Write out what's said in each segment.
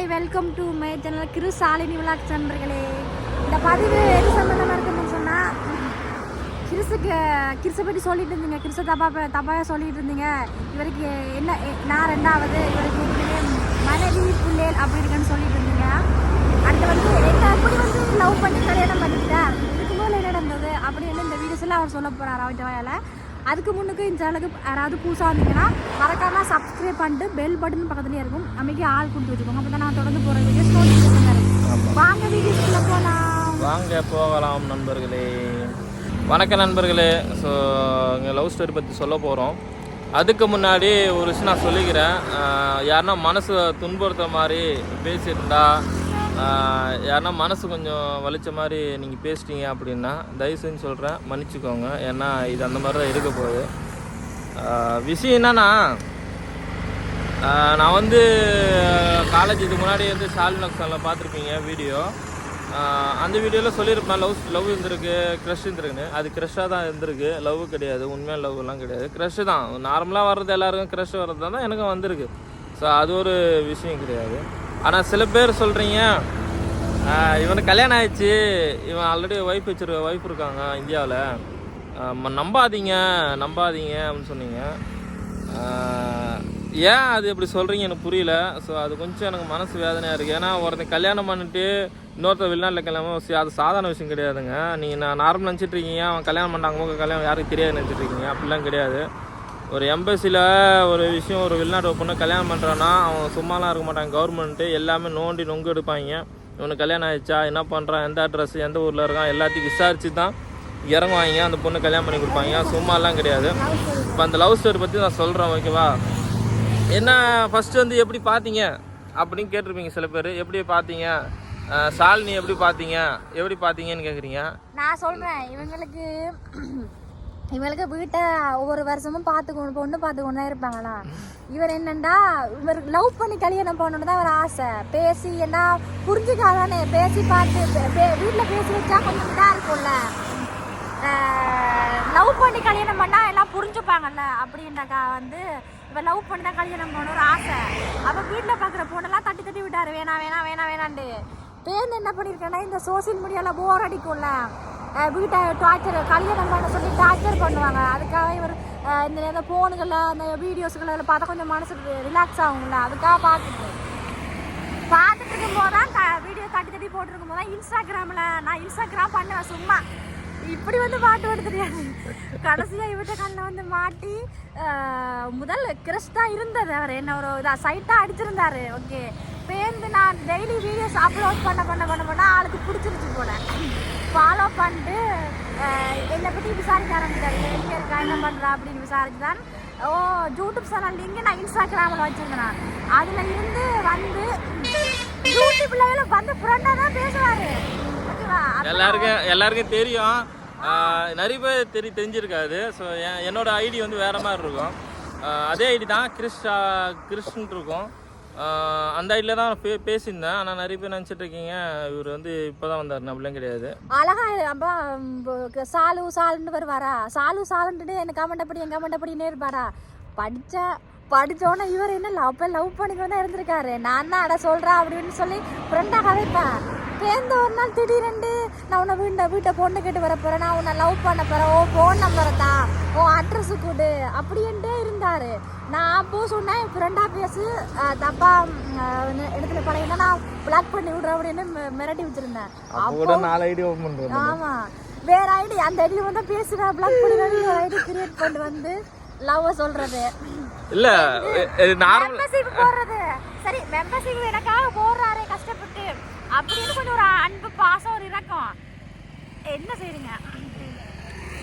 Hi welcome to my channel Krishalini vlog நண்பர்களே. இந்த பதிவு எது சம்மந்தமாக இருக்குன்னு சொன்னால் கிறிஸுக்கு கிறிஸை பற்றி சொல்லிட்டு இருந்தீங்க. கிறிஸை தப்பாக தப்பாக சொல்லிட்டு இருந்தீங்க. இவருக்கு என்ன நான் ரெண்டாவது இவருக்கு மனைவி பிள்ளைகள் அப்படி இருக்குன்னு சொல்லிட்டு இருந்தீங்க. அடுத்து வந்து என்ன எப்படி வந்து லவ் பண்ணி கல்யாணம் பண்ணிக்கிட்டேன் இதுக்கு முதல்ல என்ன நடந்தது அப்படின்னு இந்த வீடியோஸ்லாம் அவர் சொல்ல போகிறார் அவர்கிட்ட வேலை அதுக்கு முன்னுக்கு இந்த சேனலுக்கு யாராவது புதுசாக வந்தீங்கன்னா மறக்காம சப்ஸ்கிரைப் பண்ணிட்டு பெல் பட்டன் பக்கத்துலேயே இருக்கும். அமைக்க ஆள் கொடுத்து வச்சுக்கோங்க. அப்போ தான் நான் தொடர்ந்து போகிற வீடியோஸ் நோட்டிஃபிகேஷன் வாங்க வீடியோஸ்க்குள்ளே போகலாம் வாங்க போகலாம் நண்பர்களே. வணக்கம் நண்பர்களே. ஸோ இங்கே லவ் ஸ்டோரி பற்றி சொல்ல போகிறோம் அதுக்கு முன்னாடி ஒரு விஷயம் நான் சொல்லிக்கிறேன். யாருன்னா மனசு துன்புறுத்துற மாதிரி பேசியிருந்தா யாருன்னா மனசு கொஞ்சம் வலிச்ச மாதிரி நீங்கள் பேசிட்டீங்க அப்படின்னா தயவு செஞ்சு சொல்கிறேன் மன்னிச்சுக்கோங்க. ஏன்னா இது அந்த மாதிரி தான் இருக்க போகுது. விஷயம் என்னன்னா நான் வந்து காலேஜ் இதுக்கு முன்னாடி வந்து ஷாலின் நக்சலில் பார்த்துருப்பீங்க வீடியோ அந்த வீடியோவில் சொல்லியிருப்பேன் லவ் லவ் இருந்திருக்கு க்ரஷ் இருந்திருக்குன்னு. அது க்ரஷ்ஷாக தான் இருந்திருக்கு. லவ் கிடையாது உண்மையான லவ்லாம் கிடையாது. க்ரஷ் தான். நார்மலாக வர்றது எல்லாருக்கும் க்ரஷ் வர்றது தான் எனக்கும் வந்திருக்கு. ஸோ அது ஒரு விஷயம் கிடையாது. ஆனால் சில பேர் சொல்கிறீங்க இவனுக்கு கல்யாணம் ஆயிடுச்சு இவன் ஆல்ரெடி ஒய்ஃப் வச்சிருக்க ஒய்ஃப் இருக்காங்க இந்தியாவில். நம்பாதீங்க நம்பாதீங்க அப்படின்னு சொன்னீங்க. ஏன் அது இப்படி சொல்கிறீங்க எனக்கு புரியல. ஸோ அது கொஞ்சம் எனக்கு மனசு வேதனையாக இருக்குது ஏன்னா ஒருத்தன் கல்யாணம் பண்ணிட்டு இன்னொருத்தர் வெளிநாட்டில் கல்யாணம் சி- அது சாதாரண விஷயம் கிடையாதுங்க. நீங்கள் நான் நார்மல் நினச்சிட்ருக்கீங்க அவன் கல்யாணம் பண்ணாங்க கல்யாணம் யாருக்கும் தெரியாது நினச்சிட்டு இருக்கீங்க. அப்படிலாம் கிடையாது. ஒரு எம்பசியில் ஒரு விஷயம் ஒரு வெளிநாட்டு பொண்ணு கல்யாணம் பண்ணுறான்னா அவன் சும்மாலாம் இருக்க மாட்டாங்க. கவர்மெண்ட்டு எல்லாமே நோண்டி நொங்கு எடுப்பாங்க. இவனுக்கு கல்யாணம் ஆயிடுச்சா என்ன பண்ணுறான் எந்த அட்ரஸ் எந்த ஊரில் இருக்கான் எல்லாத்தையும் விசாரித்து தான் இறங்குவாங்க. அந்த பொண்ணு கல்யாணம் பண்ணி கொடுப்பாங்க. சும்மாலாம் கிடையாது. இப்போ அந்த லவ் ஸ்டோரி பற்றி நான் சொல்கிறேன் ஓகேவா என்ன ஃபஸ்ட்டு வந்து எப்படி பார்த்தீங்க அப்படின்னு கேட்டிருப்பீங்க சில பேர். எப்படி பார்த்தீங்க சாலினி எப்படி பார்த்தீங்க எப்படி பார்த்தீங்கன்னு கேட்குறீங்க நான் சொல்கிறேன் இவங்களுக்கு இவங்களுக்கு வீட்டை ஒவ்வொரு வருஷமும் பார்த்துக்கணும் பொண்ணு பார்த்துக்கணும் தான் இருப்பாங்களா? இவர் என்னண்டா இவர் லவ் பண்ணி கல்யாணம் பண்ணணும் தான் ஒரு ஆசை. பேசி என்ன புரிஞ்சுக்காதானே? பேசி பார்த்து வீட்டில் பேசி வச்சா கொஞ்சம் இதாக இருக்கும்ல. லவ் பண்ணி கல்யாணம் பண்ணால் எல்லாம் புரிஞ்சுப்பாங்கல்ல? அப்படின்றக்கா வந்து இப்போ லவ் பண்ணி தான் கல்யாணம் பண்ண ஒரு ஆசை. அப்போ வீட்டில் பார்க்குற பொண்ணெல்லாம் தட்டி தட்டி விட்டார். வேணாம் வேணாம் வேணாம் வேணாண்டு பேருந்து என்ன பண்ணியிருக்கேன்னா இந்த சோசியல் மீடியாவில் போர் அடிக்கும்ல. வீட்டை டார்ச்சர் கல்யாணம் பண்ண சொல்லி டார்ச்சர் பண்ணுவாங்க. அதுக்காக இவர் இந்த இந்த ஃபோனுகளில் அந்த வீடியோஸ்களில் பார்த்தா கொஞ்சம் மனசு ரிலாக்ஸ் ஆகும்ல. அதுக்காக பார்த்துட்டு பார்த்துட்டு இருக்கும்போது தான் வீடியோ தட்டி தட்டி போட்டுருக்கும் போது தான் இன்ஸ்டாகிராமில் நான் இன்ஸ்டாகிராம் பண்ணுவேன் சும்மா. இப்படி வந்து பாட்டு ஓட தெரியாது. கடைசியாக இவட்ட கண்ணில் வந்து மாட்டி முதல் கிறிஸ் தான் இருந்தது அவர். என்ன ஒரு இதாக சைட்டாக அடிச்சிருந்தாரு. ஓகே பேருந்து நான் டெய்லி வீடியோஸ் அப்லோட் பண்ண பண்ண பண்ண பண்ண ஆளுக்கு பிடிச்சிருச்சு போல. ஃபாலோ பண்ணிட்டு என்னை பற்றி விசாரிக்க ஆரம்பிச்சாரு எங்கே இருக்கா? என்ன பண்ணுறா அப்படின்னு விசாரிச்சு தான் ஓ யூடியூப் சேனல் லிங்க் நான் இன்ஸ்டாகிராமில் வச்சுருந்தேன்? நான் அதில் இருந்து வந்து யூடியூப்ல வந்து ஃப்ரெண்டாக தான் பேசுவாரு. எல்லாருக்கும் எல்லாருக்கும் தெரியும். நிறைய பேர் தெரி தெரிஞ்சிருக்காது. ஸோ என்னோட ஐடி வந்து வேற மாதிரி இருக்கும். அதே ஐடி தான் கிறிஸ்டா கிறிஸ்டன் இருக்கும். அந்த ஐடியில் தான் பே பேசியிருந்தேன். ஆனால் நிறைய பேர் நினச்சிட்டு இருக்கீங்க. இவர் வந்து இப்போ தான் வந்தார் அப்படிலாம் கிடையாது. அழகா அப்பா சாலு சாலுன்னு வருவாரா சாலு சாலுன்ட்டு எனக்கு கமெண்ட் அப்படி என் கமெண்ட் அப்படின்னே இருப்பாரா படித்த படிச்சோன்னே இவர் என்ன லவ் லவ் பண்ணிக்கு தான் இருந்திருக்காரு. நான் தான் அட சொல்கிறேன் அப்படின்னு சொல்லி ஃப்ரெண்டாக கதைப்பேன் பேருந்து ஒரு நாள் திடீரெண்டு நான் உன்னை வீட்டை வீட்டை பொண்ணு கேட்டு வர போறேன். நான் உன்னை லவ் பண்ண போறேன். ஓ ஃபோன் நம்பரை தான் ஓ அட்ரஸ் கொடு. அப்படின்ட்டே இருந்தாரு. நான் அப்போ சொன்னேன். ஃப்ரெண்டா பேசு. அஹ், தப்பா இடத்துல பழைய நான் பிளாக் பண்ணி விடுறேன் அப்படின்னு மிரட்டி வச்சிருந்தேன். அப்போ கூட நாலு ஐடி ஓப்பன் பண்ணுறேன் ஆமா. வேற ஐடி. அந்த ஐடி வந்து பேசுறேன் பிளாக் பண்ணி ஒரு ஐடி கிரியேட் பண்ணிட்டு வந்து லவ் சொல்றது. இல்லை நார்மல் மெம்பர்ஷிப் போடுறது. சரி மெம்பர்ஷிப் எனக்காக போடுறாரே. கஷ்டப்பட்டு அப்படின்னு கொஞ்சம் ஒரு அன்பு பாசம் ஒரு இறக்கம் என்ன செய்யுங்க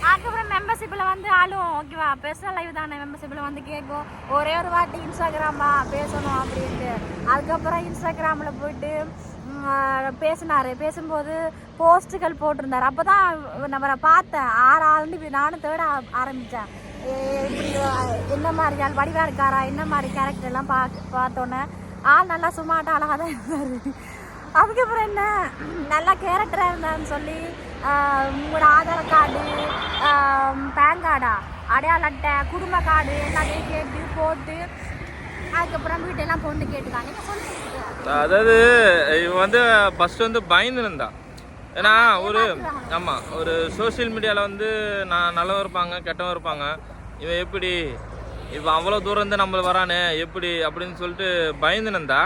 அதுக்கப்புறம் மெம்பர்ஷிப்பில் வந்து ஆளும் ஓகேவா பெர்சனல் லைவ் தானே மெம்பர்ஷிப்பில் வந்து கேட்கும் ஒரே ஒரு வாட்டி இன்ஸ்டாகிராமா பேசணும் அப்படின்ட்டு. அதுக்கப்புறம் இன்ஸ்டாகிராமில் போயிட்டு பேசினார் பேசினாரு. பேசும்போது போஸ்ட்டுகள் போட்டிருந்தார். அப்போ தான் நம்ம பார்த்தேன். ஆறு ஆளுன்னு நானும் தேட ஆரம்பித்தேன் இப்படி என்ன மாதிரி ஆள் வடிவா இருக்காரா என்ன மாதிரி கேரக்டர்லாம் பா பார்க்க பார்த்தோன்னே ஆள் நல்லா சும்மாட்டா அழகாக தான் இருந்தார். அதுக்கப்புறம் என்ன? நல்லா கேரக்டராக இருந்தான்னு சொல்லி உங்களோட ஆதார் கார்டு பேன் கார்டா அடையாள அட்டை குடும்ப கார்டு எல்லாத்தையும் கேட்டு போட்டு அதுக்கப்புறம் வீட்டெல்லாம் பொண்ணு கேட்டுக்காங்க அதாவது இவன் வந்து ஃபர்ஸ்ட் வந்து பயந்து இருந்தா ஏன்னா ஒரு ஆமாம் ஒரு சோஷியல் மீடியாவில் வந்து நான் நல்லவன் இருப்பாங்க கெட்டவன் இருப்பாங்க. இவன் எப்படி இவன் அவ்வளோ தூரம் இருந்து நம்மள வரானே எப்படி அப்படின்னு சொல்லிட்டு பயந்து இருந்தா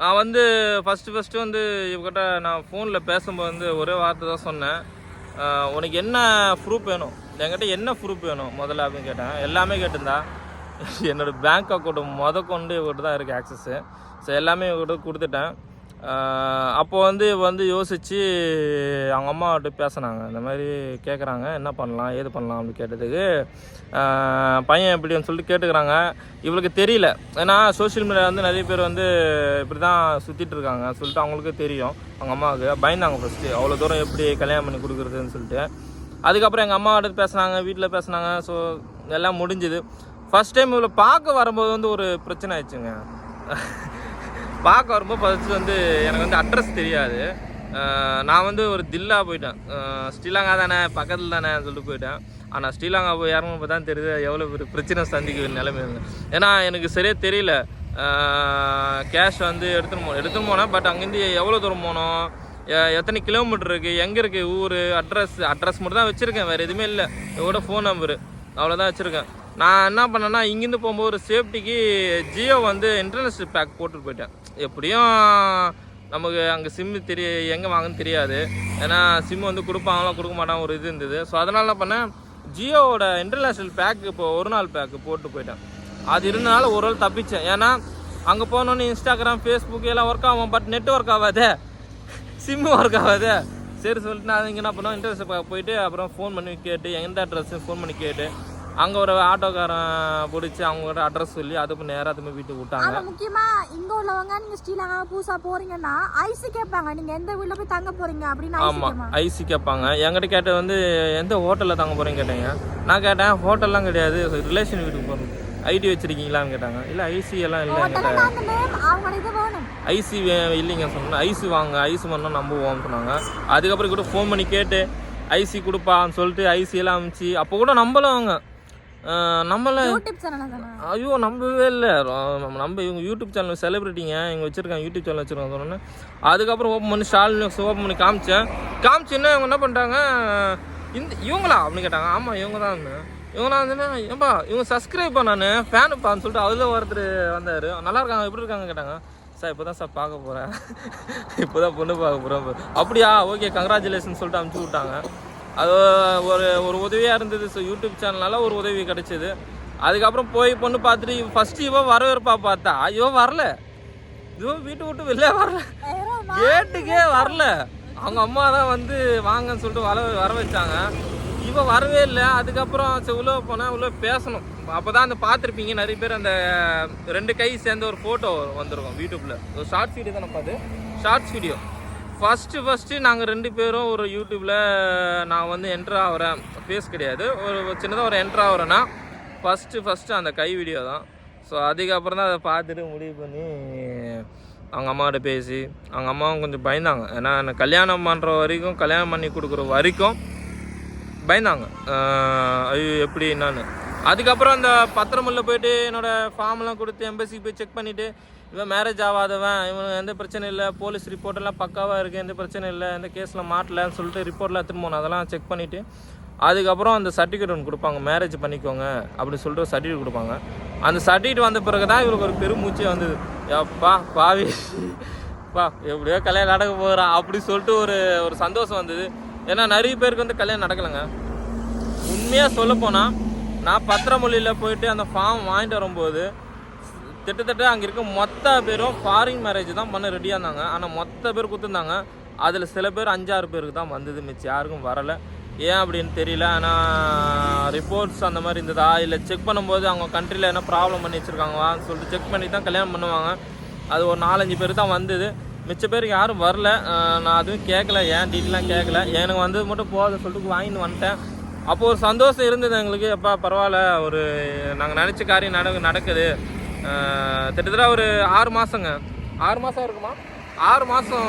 நான் வந்து ஃபஸ்ட்டு ஃபஸ்ட்டு வந்து இவகிட்ட நான் ஃபோனில் பேசும்போது வந்து ஒரே வார்த்தை தான் சொன்னேன். உனக்கு என்ன ப்ரூஃப் வேணும்? என்கிட்ட என்ன ப்ரூஃப் வேணும் முதல்ல அப்படின்னு கேட்டேன். எல்லாமே கேட்டிருந்தா. என்னோட பேங்க் அக்கௌண்ட் முத கொண்டு இவகிட்ட தான் இருக்குது ஆக்சஸ்ஸு ஸோ எல்லாமே இவகிட்ட கொடுத்துட்டேன். அப்போ வந்து வந்து யோசித்து அவங்க அம்மாவிட்ட பேசினாங்க. இந்த மாதிரி கேட்குறாங்க என்ன பண்ணலாம்? ஏது பண்ணலாம் அப்படின்னு கேட்டதுக்கு பையன் எப்படின்னு சொல்லிட்டு கேட்டுக்கிறாங்க. இவளுக்கு தெரியல. ஏன்னா சோஷியல் மீடியா வந்து நிறைய பேர் வந்து இப்படி தான் சுற்றிட்டு இருக்காங்க. சொல்லிட்டு அவங்களுக்கு தெரியும். அவங்க அம்மாவுக்கு பயந்தாங்க ஃபஸ்ட்டு அவ்வளோ தூரம் எப்படி கல்யாணம் பண்ணி கொடுக்குறதுன்னு சொல்லிட்டு. அதுக்கப்புறம் எங்கள் அம்மாவோட பேசினாங்க பேசுனாங்க வீட்டில் பேசுனாங்க. ஸோ எல்லாம் முடிஞ்சுது. ஃபஸ்ட் டைம் இவளை பார்க்க வரும்போது வந்து ஒரு பிரச்சனை ஆயிடுச்சுங்க. பார்க்க வரும்போது ஃபஸ்ட்டு வந்து எனக்கு வந்து அட்ரஸ் தெரியாது. நான் வந்து ஒரு தில்லா போயிட்டேன். ஸ்ரீலங்கா தானே பக்கத்தில் தானே சொல்லிட்டு போயிட்டேன். ஆனால் ஸ்ரீலங்கா போய் இறங்கும் தான் தெரியுது எவ்வளோ பெரிய பிரச்சனை சந்திக்க நிலைமை இருந்து. ஏன்னா எனக்கு சரியாக தெரியல. கேஷ் வந்து எடுத்துன்னு போனோம் எடுத்துன்னு போனேன் பட் அங்கேருந்து எவ்வளோ தூரம் போனோம்? எ- எத்தனை கிலோமீட்டர் இருக்குது எங்கே இருக்குது ஊர்? அட்ரஸ் அட்ரஸ் மட்டும் தான் வச்சுருக்கேன் வேறு எதுவுமே இல்லை. இதோட ஃபோன் நம்பரு அவ்வளோதான் வச்சுருக்கேன். நான் என்ன பண்ணேன்னா இங்கேருந்து போகும்போது ஒரு சேஃப்டிக்கு ஜியோ வந்து இன்டர்நெட் பேக் போட்டுட்டு போயிட்டேன். எப்படியும் நமக்கு அங்கே சிம்மு தெரிய எங்கே வாங்கன்னு தெரியாது. ஏன்னா சிம் வந்து கொடுப்பாங்களா கொடுக்க மாட்டாங்க ஒரு இது இருந்தது. ஸோ அதனால என்ன பண்ணேன் ஜியோவோட இன்டர்நேஷ்னல் பேக்கு இப்போ ஒரு நாள் பேக்கு போட்டு போயிட்டேன். அது இருந்தனால ஒரு நாள் தப்பிச்சேன். ஏன்னா அங்கே போனோன்னு இன்ஸ்டாகிராம் ஃபேஸ்புக் எல்லாம் ஒர்க் ஆகும் பட் நெட் ஒர்க் ஆகாதே. சிம்மு ஒர்க் ஆகாது. சரி சொல்லிட்டு நான் இங்கே என்ன பண்ணோம் பேக் போயிட்டு அப்புறம் ஃபோன் பண்ணி கேட்டு எந்த அட்ரஸ்ஸு ஃபோன் பண்ணி கேட்டு அங்கே ஒரு ஆட்டோக்காரன் பிடிச்சி அவங்களோட அட்ரஸ் சொல்லி அதுக்கு நேராக திரும்ப வீட்டுக்கு விட்டாங்க. ஆனா முக்கியமா இங்க உள்ளவங்க நீங்க ஸ்ரீலங்கா புதுசா போறீங்கன்னா ஐசி கேட்பாங்க. நீங்க எந்த வீட்ல போய் தங்க போறீங்க அப்படின்னு ஐசி ஆமாம் ஐசி கேட்பாங்க. என்கிட்ட கேட்டது வந்து எந்த ஹோட்டலில் தங்க போகிறேன்னு கேட்டீங்க? நான் கேட்டேன் ஹோட்டல்லாம் கிடையாது. ரிலேஷன் வீட்டுக்கு போகணும். ஐடி வச்சிருக்கீங்களான்னு கேட்டாங்க. இல்லை ஐசி எல்லாம் இல்லை ஐசி இல்லைங்க சொன்னேன். ஐசி வாங்க ஐசி பண்ணால் நம்புவோம்னு சொன்னாங்க. அதுக்கப்புறம் கூட ஃபோன் பண்ணி கேட்டு ஐசி கொடுப்பான்னு சொல்லிட்டு ஐசி எல்லாம் அமிச்சு அப்போ கூட நம்பலாம் அவங்க. நம்மள ஐயோ நம்பவே இல்லை. நம்ம இவங்க யூடியூப் சேனல் செலிபிரிட்டிங்க இவங்க வச்சுருக்காங்க யூடியூப் சேனல் வச்சுருக்காங்க சொன்னோன்னே. அதுக்கப்புறம் ஓப்பன் பண்ணி ஸ்டால் ஓப்பன் பண்ணி காமிச்சேன். காமிச்சேன்னா இவங்க என்ன பண்ணிட்டாங்க இந்த இவங்களா? அப்படின்னு கேட்டாங்க. ஆமாம் இவங்க தான் இவங்க தான் வந்து ஏன்பா இவங்க சப்ஸ்கிரைப் பண்ணானு ஃபேனுப்பான்னு சொல்லிட்டு அதில் ஒருத்தர் வந்தார். நல்லா இருக்காங்க எப்படி இருக்காங்க கேட்டாங்க. சார் இப்போ தான் சார் பார்க்க போகிறேன் இப்போ தான் பொண்ணு பார்க்க போகிறேன் அப்படியா ஓகே கங்க்ராச்சுலேஷன் சொல்லிட்டு அனுப்பிச்சி விட்டாங்க. அது ஒரு ஒரு உதவியாக இருந்தது. ஸோ யூடியூப் சேனலால் ஒரு உதவி கிடச்சிது. அதுக்கப்புறம் போய் பொண்ணு பார்த்துட்டு ஃபஸ்ட்டு இவன் வரவேற்பா பார்த்தா. ஐயோ வரல. இவன் வீட்டு விட்டு வெளில வரல. கேட்டுக்கே வரல. அவங்க அம்மா தான் வந்து வாங்கன்னு சொல்லிட்டு வர வர வச்சாங்க. இவன் வரவே இல்லை. அதுக்கப்புறம் சரி உள்ள போனால் உள்ள பேசணும். அப்போ தான் அந்த பார்த்துருப்பீங்க. நிறைய பேர் அந்த ரெண்டு கை சேர்ந்த ஒரு ஃபோட்டோ வந்திருக்கும் யூடியூப்பில் ஒரு ஷார்ட்ஸ் வீடியோ தான் பார்த்து ஷார்ட்ஸ் வீடியோ ஃபஸ்ட்டு ஃபஸ்ட்டு நாங்கள் ரெண்டு பேரும் ஒரு யூடியூப்பில் நான் வந்து என்ட்ரு ஆகிறேன் ஃபேஸ் கிடையாது. ஒரு சின்னதாக ஒரு என்ட்ரு ஆகிறேன்னா ஃபஸ்ட்டு ஃபஸ்ட்டு அந்த கை வீடியோ தான். ஸோ அதுக்கப்புறம் தான் அதை பார்த்துட்டு முடிவு பண்ணி அவங்க அம்மாட்ட பேசி அவங்க அம்மாவும் கொஞ்சம் பயந்தாங்க. ஏன்னா என்னை கல்யாணம் பண்ணுற வரைக்கும் கல்யாணம் பண்ணி கொடுக்குற வரைக்கும் பயந்தாங்க. ஐயோ எப்படி என்னன்னு. அதுக்கப்புறம் அந்த பத்திரமுள்ள போயிட்டு என்னோடய ஃபார்ம்லாம் கொடுத்து எம்பசிக்கு போய் செக் பண்ணிவிட்டு இவன் மேரேஜ் ஆகாதவன் இவன் எந்த பிரச்சனை இல்லை. போலீஸ் ரிப்போர்ட்டெல்லாம் பக்காவாக இருக்குது எந்த பிரச்சனை இல்லை. எந்த கேஸில் மாட்டலன்னு சொல்லிட்டு ரிப்போர்ட்டில் எடுத்துன்னு போகணும். அதெல்லாம் செக் பண்ணிவிட்டு அதுக்கப்புறம் அந்த சர்டிஃபிகேட் ஒன்று கொடுப்பாங்க. மேரேஜ் பண்ணிக்கோங்க அப்படின்னு சொல்லிட்டு ஒரு சர்டிஃபிகேட் கொடுப்பாங்க. அந்த சர்டிஃபிகேட் வந்த பிறகு தான் இவருக்கு ஒரு பெருமூச்சே வந்தது. எப்பா பாவி. பா எப்படியோ கல்யாணம் நடக்க போகிறா அப்படி சொல்லிட்டு ஒரு ஒரு சந்தோஷம் வந்தது. ஏன்னா நிறைய பேருக்கு வந்து கல்யாணம் நடக்கலைங்க. உண்மையாக சொல்லப்போனால் நான் பத்திரமொழியில் போயிட்டு அந்த ஃபார்ம் வாங்கிட்டு வரும்போது கிட்டத்தட்ட அங்கே இருக்க மொத்த பேரும் ஃபாரின் மேரேஜ் தான் பண்ண ரெடியாக இருந்தாங்க. ஆனால் மொத்த பேர் கொடுத்துருந்தாங்க. அதில் சில பேர் அஞ்சாறு பேருக்கு தான் வந்தது மிச்சம். யாருக்கும் வரலை. ஏன் அப்படின்னு தெரியல. ஆனால் ரிப்போர்ட்ஸ் அந்த மாதிரி இருந்ததா? இல்லை செக் பண்ணும்போது அவங்க கண்ட்ரியில் என்ன ப்ராப்ளம் பண்ணி வச்சுருக்காங்களான்னு சொல்லிட்டு செக் பண்ணி தான் கல்யாணம் பண்ணுவாங்க. அது ஒரு நாலஞ்சு பேர் தான் வந்தது. மிச்ச பேருக்கு யாரும் வரல. நான் அதுவும் கேட்கல ஏன் டீட்டெயிலாம் கேட்கல எனக்கு வந்தது மட்டும் போதும் சொல்லிட்டு வாங்கிட்டு வந்துட்டேன். அப்போது ஒரு சந்தோஷம் இருந்தது எங்களுக்கு. எப்பா பரவாயில்ல. ஒரு நாங்கள் நினச்ச காரியம் நட நடக்குது. கிட்டத்தட்ட ஒரு ஆறு மாதங்க ஆறு மாதம் இருக்குமா? ஆறு மாதம்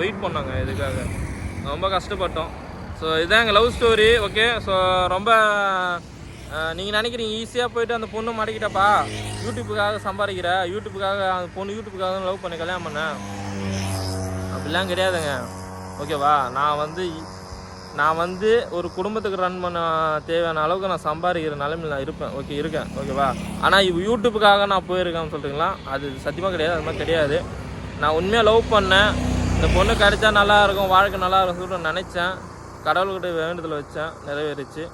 வெயிட் பண்ணோங்க இதுக்காக. ரொம்ப கஷ்டப்பட்டோம். ஸோ இதுதான் எங்கள் லவ் ஸ்டோரி ஓகே ஸோ ரொம்ப நீங்கள் நினைக்கிறீங்க ஈஸியாக போயிட்டு அந்த பொண்ணு மாட்டிக்கிட்டப்பா? யூடியூப்புக்காக சம்பாதிக்கிற யூடியூப்புக்காக அந்த பொண்ணு யூடியூப்புக்காக லவ் பண்ணி கல்யாணம் பண்ணேன் அப்படிலாம் கிடையாதுங்க. ஓகேவா நான் வந்து நான் வந்து ஒரு குடும்பத்துக்கு ரன் பண்ண தேவையான அளவுக்கு நான் சம்பாதிக்கிற நிலைமையில் நான் இருப்பேன். ஓகே இருக்கேன். ஓகேவா ஆனால் இவ் யூடியூப்புக்காக நான் போயிருக்கேன்னு சொல்கிறீங்களா அது சத்தியமாக கிடையாது. அது மாதிரி கிடையாது. நான் உண்மையாக லவ் பண்ணேன். இந்த பொண்ணு கிடைச்சா நல்லா இருக்கும் வாழ்க்கை நல்லா இருக்கும் சொல்லிட்டு நினச்சேன். கடவுள்கிட்ட வேண்டுதல் வச்சேன். நிறைவேறிச்சு.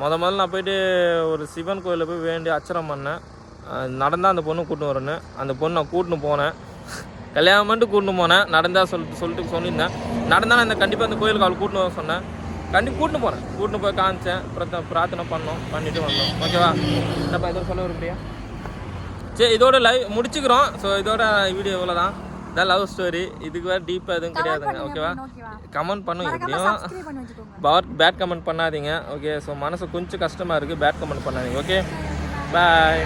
முத முதல்ல நான் போயிட்டு ஒரு சிவன் கோயிலில் போய் வேண்டி அச்சரம் பண்ணேன். நடந்தால் அந்த பொண்ணு கூட்டின்னு வரேன்னு அந்த பொண்ணு நான் கூட்டின்னு போனேன். கல்யாணம் பண்ணிட்டு கூட்டின்னு போனேன். நடந்தா சொல்லிட்டு சொல்லிட்டு சொல்லியிருந்தேன். நடந்தா நான் இந்த கண்டிப்பாக அந்த கோயிலுக்கு அவள் கூட்டின்னு வர சொன்னேன். கண்டிப்பாக கூட்டின்னு போனேன் கூட்டின்னு போய் காமிச்சேன். பிரார்த்தனை பண்ணோம். பண்ணிட்டு வந்தோம். ஓகேவா? என்னப்பா எதுவும் சொல்ல விரும்புறியா? சரி இதோட லைவ் முடிச்சுக்கிறோம். ஸோ இதோட வீடியோ இவ்வளோ தான் இதான் லவ் ஸ்டோரி இதுக்கு வேறு டீப்பாக எதுவும் கிடையாதுங்க. ஓகேவா? கமெண்ட் பண்ணுங்க மறக்காம எப்படியும். பவர் பேட் கமெண்ட் பண்ணாதீங்க. ஓகே ஸோ மனசு கொஞ்சம் கஷ்டமாக இருக்குது பேட் கமெண்ட் பண்ணாதீங்க ஓகே பாய்